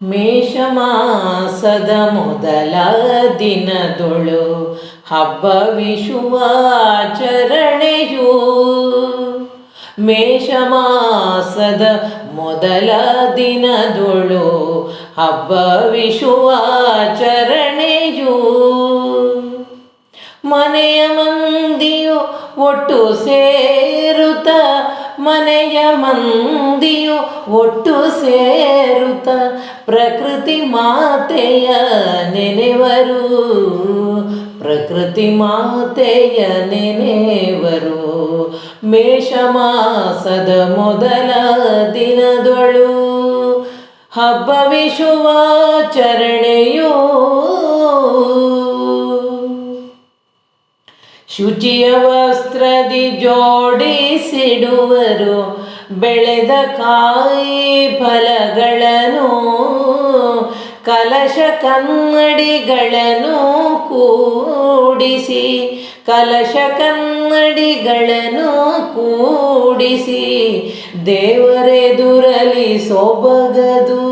ಮೇಷಮಾಸದ ಮೊದಲ ದಿನದೊಳು ಹಬ್ಬ ವಿಷುವಾಚರಣೆಯು ಮೇಷಮಾಸದ ಮೊದಲ ದಿನದೊಳು ಹಬ್ಬ ವಿಷುವಾಚರಣೆಯು ಮನೆಯ ಮಂದಿಯು ಒಟ್ಟು ಸೇರುತ್ತ ಮನೆಯ ಮಂದಿಯು ಒಟ್ಟು ಸೇರುತ್ತ ಪ್ರಕೃತಿ ಮಾತೆಯ ನೆನೆವರು. ಪ್ರಕೃತಿ ಮಾತೆಯ ನೆನೆವರು. ಮೇಷ ಮಾಸದ ಮೊದಲ ದಿನದೊಳು ಹಬ್ಬ ವಿಷುವಾಚರಣೆಯೂ ಶುಚಿಯ ವಸ್ತ್ರದಿ ಜೋಡಿಸಿಡುವರು, ಬೆಳೆದ ಕಾಯಿ ಫಲಗಳನ್ನು, ಕಲಶ ಕನ್ನಡಿಗಳನ್ನು ಕೂಡಿಸಿ, ಕಲಶ ಕನ್ನಡಿಗಳನ್ನು ಕೂಡಿಸಿ, ದೇವರೆದುರಲಿ ಸೊಬಗದು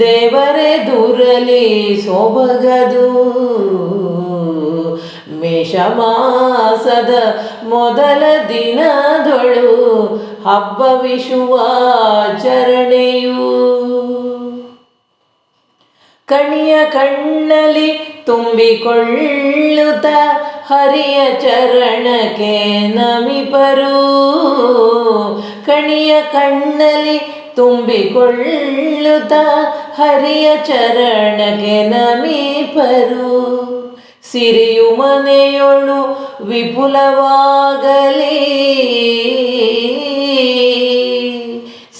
ದೇವರೆದುರಲಿ ಸೊಬಗದು. ಮೇಷಮಾಸದ ಮೊದಲ ದಿನದೊಳು ಹಬ್ಬ ವಿಷುವಾಚರಣೆಯು ಕಣಿಯ ಕಣ್ಣಲಿ ತುಂಬಿಕೊಳ್ಳುತ್ತ ಹರಿಯ ಚರಣಕ್ಕೆ ನಮಿಪರು. ಕಣಿಯ ಕಣ್ಣಲಿ ತುಂಬಿಕೊಳ್ಳುತ್ತ ಹರಿಯ ಚರಣಕ್ಕೆ ನಮಿಪರು. ಸಿರಿಯು ಮನೆಯೊಳು ವಿಪುಲವಾಗಲಿ.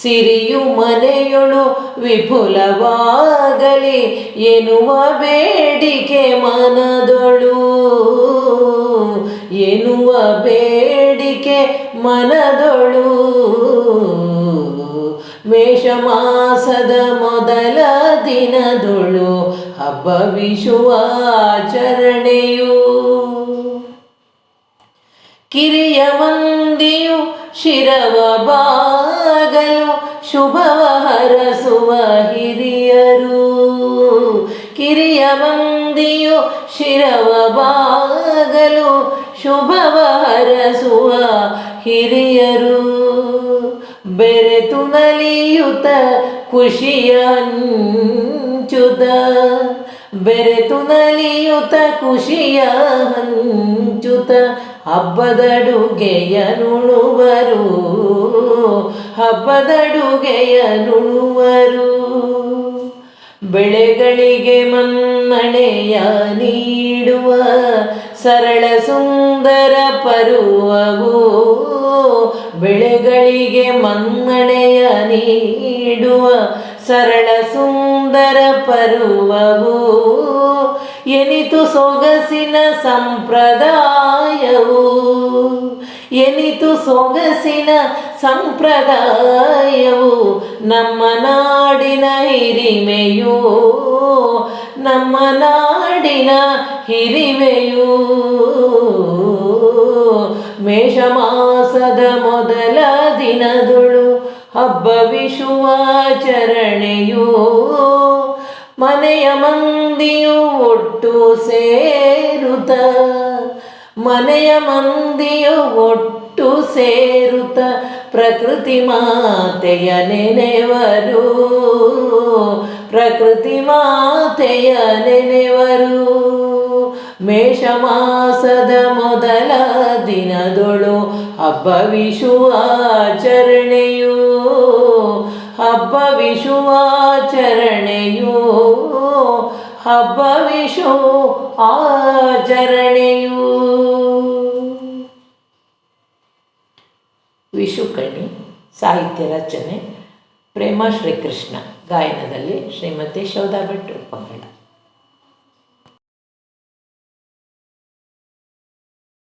ಸಿರಿಯು ಮನೆಯೊಳು ವಿಪುಲವಾಗಲಿ. ಎನ್ನುವ ಬೇಡಿಕೆ ಮನದೊಳು. ಎನ್ನುವ ಬೇಡಿಕೆ ಮನದೊಳು. ಮೇಷಮಾಸದ ಮೊದಲ ದಿನದೊಳು ಹಬ್ಬ ವಿಷುವಾಚರಣೆಯು ಕಿರಿಯ ಮಂದಿಯು ಶಿರವ ಬಾಗಲು ಶುಭವ ಹರಸುವ ಹಿರಿಯರು. ಕಿರಿಯ ಮಂದಿಯು ಶಿರವ ಬಾಗಲು ಶುಭವ ಹರಸುವ ಹಿರಿಯರು. ಬೆರೆತು ನಲಿಯುತ ಖುಷಿಯ ಹಂಚುದ ಬೆರೆತು ನಲಿಯುತ ಖುಷಿಯ ಹಂಚುತ ಹಬ್ಬದಡುಗೆಯ ನುಣುವರು ಹಬ್ಬದಡುಗೆಯ ನುಣುವರು ಬೆಳೆಗಳಿಗೆ ಮನ್ನಣೆಯ ನೀಡುವ ಸರಳ ಸುಂದರ ಪರುವವು ಬೆಳೆಗಳಿಗೆ ಮನ್ನಣೆಯ ನೀಡುವ ಸರಳ ಸುಂದರ ಪರ್ವವು ಎನಿತು ಸೊಗಸಿನ ಸಂಪ್ರದಾಯವು, ಎನಿತು ಸೊಗಸಿನ ಸಂಪ್ರದಾಯವು ನಮ್ಮ ನಾಡಿನ ಹಿರಿಮೆಯು, ನಮ್ಮ ನಾಡಿನ ಹಿರಿಮೆಯು. ಹಬ್ಬ ವಿಷುವಾಚರಣೆಯು ಮನೆಯ ಮಂದಿಯು ಒಟ್ಟು ಸೇರುತ ಮನೆಯ ಮಂದಿಯು ಒಟ್ಟು ಸೇರುತ ಪ್ರಕೃತಿ ಮಾತೆಯ ನೆನೆವರು. ಪ್ರಕೃತಿ ಮಾತೆಯ ನೆನೆವರು. ಮೇಷಮಾಸದ ಮೊದಲ ದಿನದೊಳು ಹಬ್ಬ ವಿಷುವಾಚರಣೆಯು ಹಬ್ಬ ವಿಶುವಾಚರಣೆಯು ಹಬ್ಬ ವಿಷು ಆಚರಣೆಯು. ವಿಶುಕಣಿ ಸಾಹಿತ್ಯ ರಚನೆ, ಪ್ರೇಮ ಶ್ರೀಕೃಷ್ಣ, ಗಾಯನದಲ್ಲಿ ಶ್ರೀಮತಿ ಶೋಧಾ ಭಟ್ ರೂಪಂಗಳ